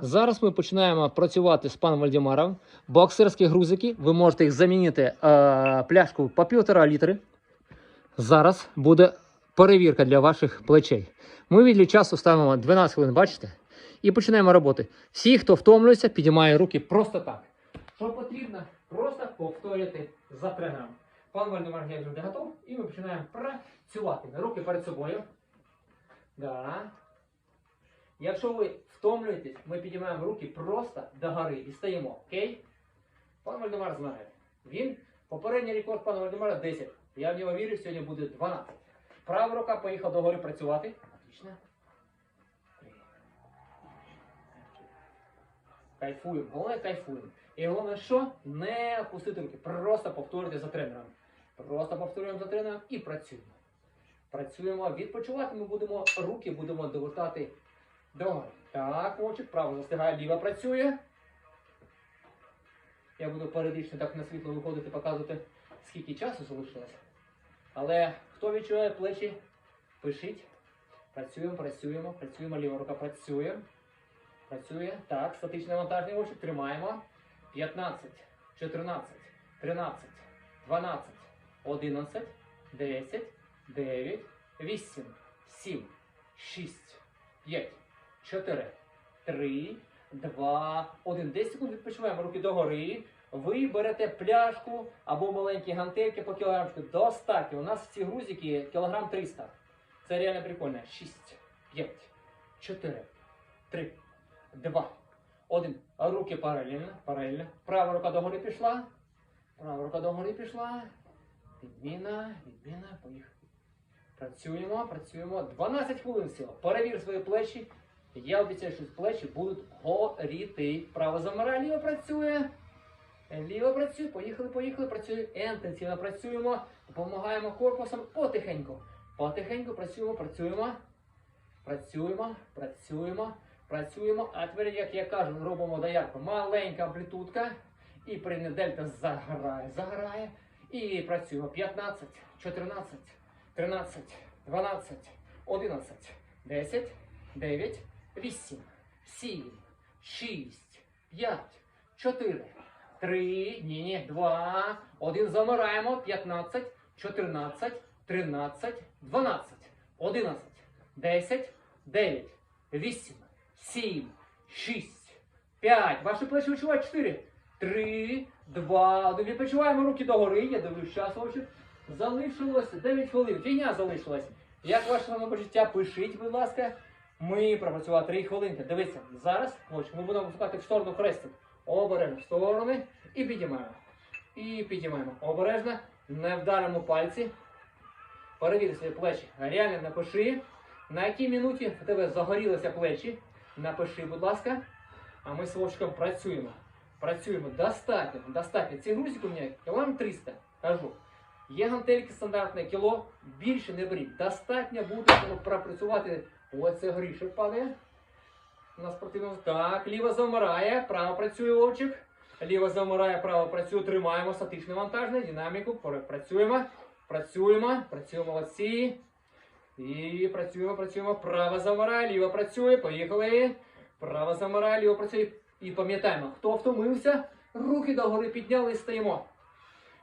Зараз ми починаємо працювати з паном Вальдемаром. Боксерські грузики. Ви можете їх замінити е, пляшку по півтора літри. Зараз буде перевірка для ваших плечей. Ми від часу ставимо 12 хвилин, бачите? І починаємо роботи. Всі, хто втомлюється, підіймає руки просто так. Що потрібно? Просто повторювати за тренером. Пан Вальдемар як завжди готов, і ми починаємо працювати. Руки перед собою. Да. Якщо ви втомлюєтесь, ми підіймаємо руки просто догори і стоїмо. Окей? Пан Вальдемар знає. Він попередній рекорд пана Вальдемара 10. Я в нього вірю, сьогодні буде 12. Права рука поїхала догори працювати. Отлично. Кайфуємо. Головне кайфуємо. І головне, що? Не опустити руки. Просто повторюйте за тренером. Просто повторюємо за тренером і працюємо. Працюємо, відпочивати ми будемо, руки будемо довертати догори. Так, очик, право застигає, ліва працює. Я буду періодично так на світло виходити, показувати, скільки часу залишилось. Але хто відчуває плечі, пишіть. Працюємо, працюємо, працюємо, ліва рука працює. Працює. Так, статичне навантаження очі. Тримаємо. 15, 14, 13, 12, 11, 10, 9, 8, 7, 6, 5, 4, 3, 2, 1. 10 секунд відпочиваємо руки догори. Ви берете пляшку або маленькі гантельки по кілограмчику. Достатньо. У нас ці грузики кілограм 300. Це реально прикольно. 6, 5, 4, 3, 2, 1. Руки паралельно. паралельно. Права рука догори пішла. Права рука догори пішла. Відміна, відміна, поїхали. Працюємо, працюємо. 12 хвилин всього. Перевір свої плечі. Я обіцяю, що плечі будуть горіти. Право замирає, ліво працює. Ліво працює, поїхали, поїхали, працює. Інтенсивно працюємо. Допомагаємо корпусом потихеньку. Потихеньку працюємо, працюємо. Працюємо, працюємо, працюємо. А тепер, як я кажу, робимо доярку. Маленька амплітудка. І при дельта заграє, заграє. І працюємо 15, 14, 13, 12, 11, 10, 9, 8, 7, 6, 5, 4, 3, ні, ні, 2, 1, замираємо, 15, 14, 13, 12, 11, 10, 9, 8, 7, 6, 5, ваші плечі відчувають 4, 3, 2, 1, відпочиваємо руки догори, я дивлюсь час, вовчик. Залишилось. 9 хвилин, фігня залишилась. Як ваше самопочуття, пишіть, будь ласка. Ми пропрацювали 3 хвилинки. Дивіться, зараз ми будемо випускати в сторону хрестик. Обережно в сторони і підіймаємо. І підіймаємо. Обережно, не вдаримо пальці. Перевір свої плечі. Реально напиши, на якій минуті в тебе загорілися плечі. Напиши, будь ласка. А ми з Вовчиком працюємо. Працюємо достатньо, достатньо. Ці грузики у мене кілограм 300, кажу. Є гантельки стандартне кіло, більше не беріть. Достатньо буде щоб пропрацювати. Ось це горішок падає. У нас. Так, ліва замирає, право працює вовчик. Ліва замирає, право працює, тримаємо статичне вантажне, динаміку. Працюємо, працюємо, працюємо молодці. І працюємо, працюємо. Право замирає, ліва працює. Поїхали. Право замирає, ліва працює. І пам'ятаємо, хто втомився, руки догори підняли і стоїмо.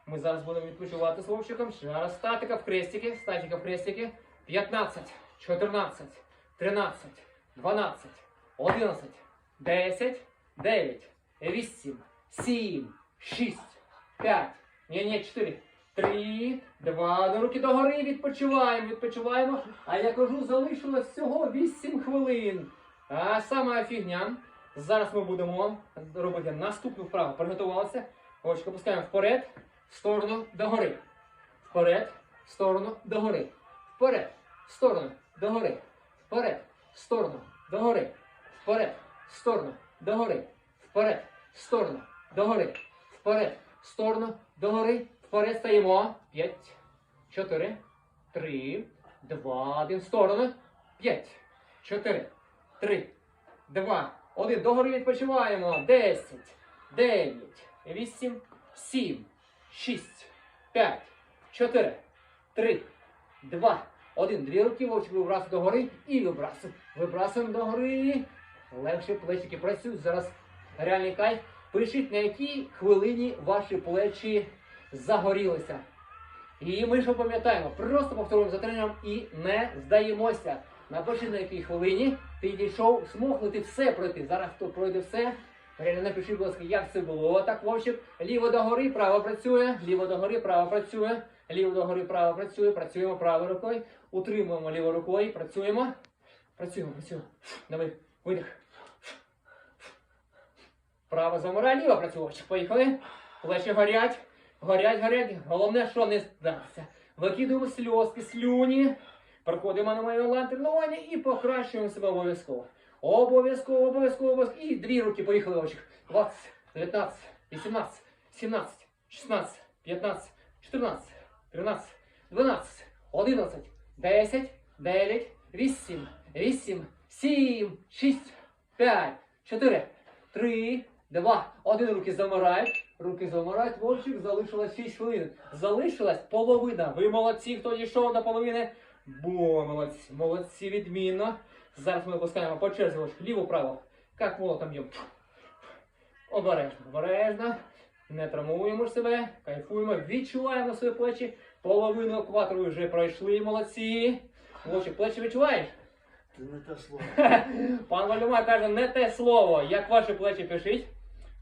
Ми зараз будемо відпочивати з Вовчиком. Ще раз статика в крестики, статика в крестики. 15, 14, 13, 12, 11, 10, 9, 8, 7, 6, 5, ні, ні, 4, 3, 2, до руки догори, відпочиваємо, відпочиваємо. А я кажу, залишилось всього 8 хвилин. А сама фігня. Зараз ми будемо робити наступну вправу. Приготувалися. Очко опускаємо вперед, в сторону догори. Вперед, в сторону догори. Вперед, в сторону догори. Вперед, в сторону догори. Вперед, в сторону догори. Вперед, в сторону догори. Вперед, в сторону догори. Вперед стаємо. П'ять, чотири, три, два, один. В сторону. П'ять, чотири, три, два, один. Догори відпочиваємо. Десять, дев'ять, вісім, сім, шість, п'ять, чотири, три, два, один. Дві руки вовчик вибрасуємо догори і вибрасуємо. Вибрасуємо догори. легше плечики працюють. Зараз реальний кайф. Пишіть, на якій хвилині ваші плечі загорілися. І ми що пам'ятаємо, просто повторюємо за тренером і не здаємося. Напиши на якій хвилині ти дійшов, смог ти все пройти. Зараз хто пройде все. Реально напишіть, будь ласка, як це було. Так, Вовчик. Ліво догори, право працює, ліво догори, право працює, ліво догори, право працює, працюємо правою рукою, утримуємо лівою рукою, працюємо. Працюємо, працюємо. Давай, видих. Право замирає, ліво працює. Поїхали. Плечі горять. Горять, горять. Головне, що не здатися. Викидуємо сльозки, слюні. Проходимо на моє лантернування і покращуємо себе обов'язково. Обов'язково, обов'язково, обов'язково. І дві руки поїхали очі. 20, 19, 18, 17, 16, 15, 14, 13, 12, 11, 10, 9, 8, 8, 7, 6, 5, 4, 3, 2, 1. Руки замирають. Руки замирають. Вовчик залишилось 6 хвилин. Залишилась половина. Ви молодці, хто дійшов до половини. Бо молодці, молодці, відмінно. Зараз ми опускаємо по черзі ліво-право. Як молотом б'ємо. Обережно, обережно. Не травмуємо себе, кайфуємо, відчуваємо свої плечі. Половину екватору вже пройшли, молодці. Вовчик, плечі відчуваєш? Це не те слово. Пан Вальдемар каже, не те слово. Як ваші плечі пишіть?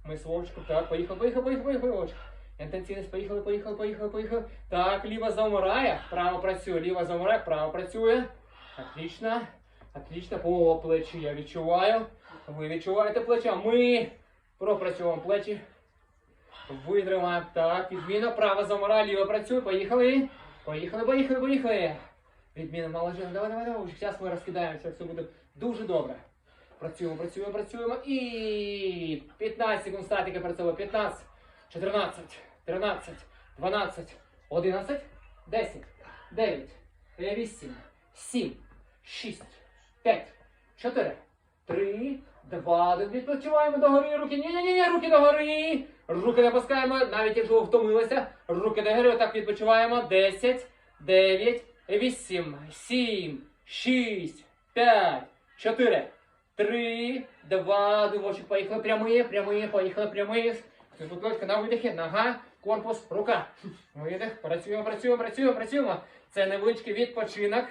Ми з Вовчиком. Так, поїхали, поїхали, поїхали, поїхали, Вовчик. Інтенсивність, поїхали, поїхали, поїхали, поїхали. Так, ліва замирає, право працює, ліва замирає, право працює. Отлично. Отлично. О, плечі я відчуваю. Ви відчуваєте плеча. Ми пропрацьовуємо плечі. Витримаємо. Так, відміна, право замирає, ліва працює. Поїхали. Поїхали, поїхали, поїхали. Відміна, молодець. Давай, давай, давай. Зараз ми розкидаємося, все буде дуже добре. Працюємо, працюємо, працюємо. І 15 секунд статики працює. 15, 14, 13, 12, 11, 10, 9, 8, 7, 6, 5, 4, 3, 2, 1. Відпочиваємо догори, руки. Ні, ні, ні, ні, руки догори. Руки не пускаємо, навіть якщо ви втомилися. Руки догори, отак відпочиваємо. 10, 9, 8, 7, 6, 5, 4, 3, 2, дивочок, поїхали прямые, прямые, поїхали прямые. Будь на видихі, нога, корпус, рука. Видих, працюємо, працюємо, працюємо, працюємо. Це невеличкий відпочинок.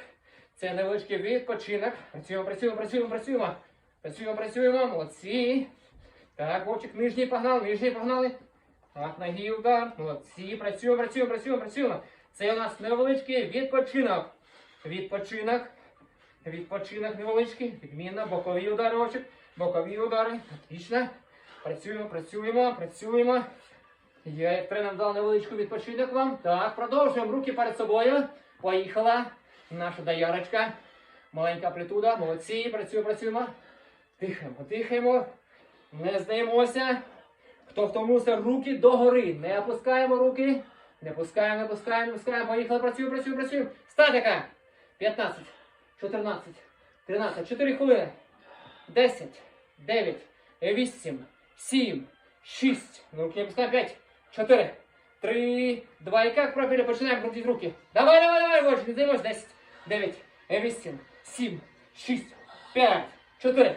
Це невеличкий відпочинок. Працюємо, працюємо, працюємо, працюємо. Працюємо, працюємо, молодці. Так, Вовчик, нижній погнали, нижній погнали. Так, ноги удар. Молодці. Працюємо, працюємо, працюємо, працюємо. Це у нас невеличкий відпочинок. Відпочинок. Відпочинок невеличкий. Відмінно. Бокові удари, Вовчик. Бокові удари. Отлично. Працюємо, працюємо, працюємо. Я як тренер дав невеличку відпочинок вам. Так, продовжуємо. Руки перед собою. Поїхала. Наша доярочка. Маленька амплітуда. Молодці. Працюємо, працюємо. Дихаємо, дихаємо. Не здаємося. Хто втомився, руки догори. Не опускаємо руки. Не пускаємо, не пускаємо, не пускаємо. Поїхали, працюємо, працюємо, працюємо. Статика. 15, 14, 13, 4 хвилини. 10, 9, 8, 7, 6. Ну, руки не пускаємо. 5, 4, 3, 2. І як пропили, починаємо крутити руки. Давай, давай, давай, Вовчик, не займось. 10, 9, 8, 7, 6, 5, 4,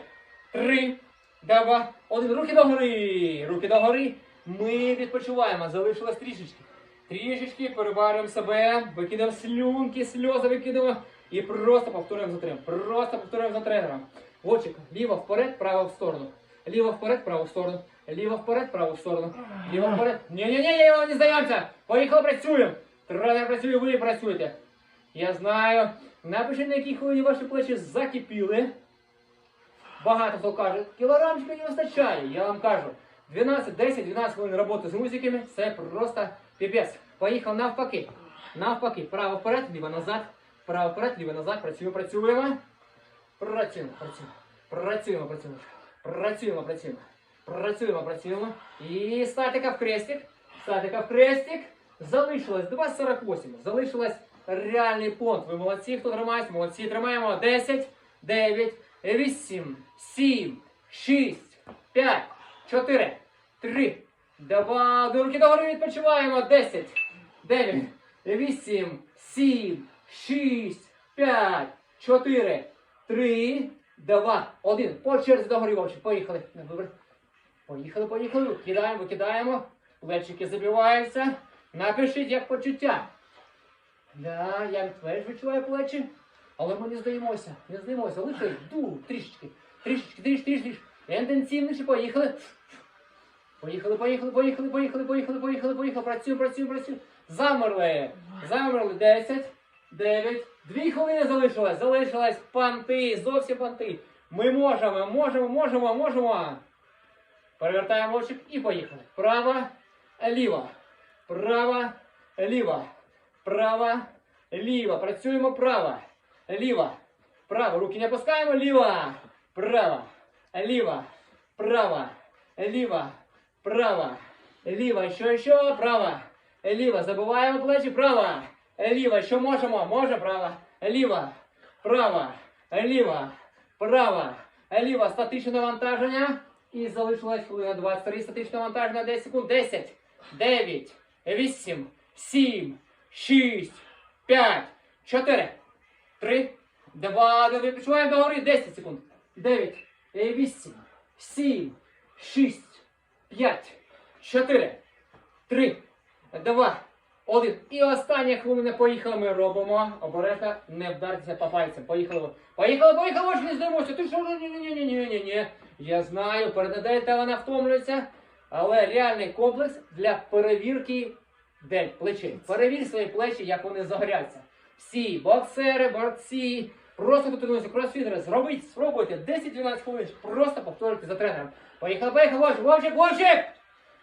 3, 2, 1. Руки догори. Руки догори. Ми відпочиваємо. Залишилось трішечки. Трішечки перебарюємо себе, викидаємо слюнки, сльози викидаємо і просто повторюємо за тренером. Просто повторюємо за тренером. Вовчик, ліво вперед, право в сторону. Ліво вперед, право в сторону. Ліво вперед, право в сторону. Ліво вперед. Ні-ні-ні, не здаємося. Поїхали, працюємо. Тренер працює, ви працюєте. Я знаю. Напишіть, на якій хвилині ваші плечі закипіли. Багато хто каже, кілограмчика не вистачає. Я вам кажу, 12, 10, 12 хвилин роботи з музиками це просто піпець. Поїхав навпаки. Навпаки. Право вперед, ліво назад. Право вперед, ліво назад. Працюємо, працюємо. Працюємо, працюємо. Працюємо, працюємо. Працюємо, працюємо. Працюємо, працюємо. І статика в крестик. Статика в крестик. Залишилось 2,48. Залишилось реальний понт. Ви молодці, хто тримається. Молодці, тримаємо. 10, 9, 8, 7, 6, 5, 4, 3, 2, до руки відпочиваємо. 10, 9, 8, 7, 6, 5, 4, 3, два, один. По черзі догорі вовчик. Поїхали. Поїхали, поїхали. Кидаємо, викидаємо. Плечики забиваються. Напишіть як почуття. Да, я теж відчуваю плечі. Але ми не здаємося. Не здаємося. Лише ду, трішечки. Трішечки, трішечки, трішечки. Інтенсивніше, поїхали. Поїхали, поїхали, поїхали, поїхали, поїхали, поїхали, поїхали. Працюємо, працюємо, працюємо. Замерли. Замерли. 10, 9, 2 хвилини залишилось. Залишилось панти, зовсім панти. Ми можемо, можемо, можемо, можемо. Перевертаємо очик і поїхали. Права, ліва. Права, ліва. Права, ліва. Працюємо права. Ліва. Право. Руки не опускаємо. Ліва. Права. Ліва. Права. Ліва. Права. Ліва. Що, що? Права. Ліва. Забуваємо плечі. Права. Ліва. Що можемо? Може. Права. Ліва. Права. Ліва. Права. Ліва. Статичне навантаження. І залишилось хвилина 23. Статичне навантаження 10 секунд. 10, 9, 8, 7, 6, 5, 4, 3, 2, 1. Відпочиваємо до гори. 10 секунд. 9, 8, 7, 6, 5, 4, 3, 2, 1. І остання хвилина поїхали. Ми робимо. Обережно не вдаритися по пальцям. Поїхали. Поїхали, поїхали, ось не здамося. Ти що? Ні, ні, ні, ні, ні, ні, ні. Я знаю, перед вона втомлюється. Але реальний комплекс для перевірки дель, плечей. Перевір свої плечі, як вони загоряться. Всі боксери, борці, просто тренуються, кросфітери, зробіть, спробуйте 10-12 хвилин, просто повторюйте за тренером. Поїхали, поїхали, Вовчик, Вовчик, Вовчик!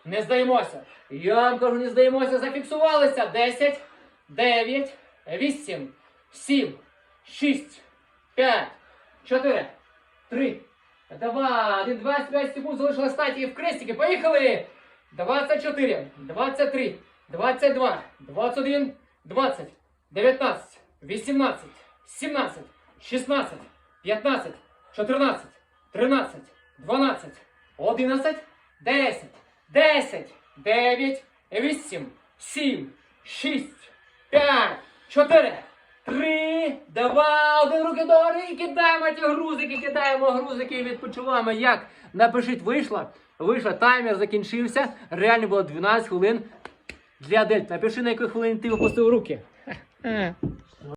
Не здаємося. Я вам кажу, не здаємося, зафіксувалися. 10, 9, 8, 7, 6, 5, 4, 3, 2, 1, 25 секунд залишилось статі в крестики. Поїхали! 24, 23, 22, 21, 20, 19, 18, 17, 16, 15, 14, 13, 12, 11, 10, 10, 9, 8, 7, 6, 5, 4, 3, 2, 1, руки догори і кидаємо ті грузики, кидаємо грузики і відпочиваємо. Як? Напишіть, вийшло. Вийшло, таймер закінчився. Реально було 12 хвилин для дельт. Напиши, на якій хвилині ти випустив руки. 嗯。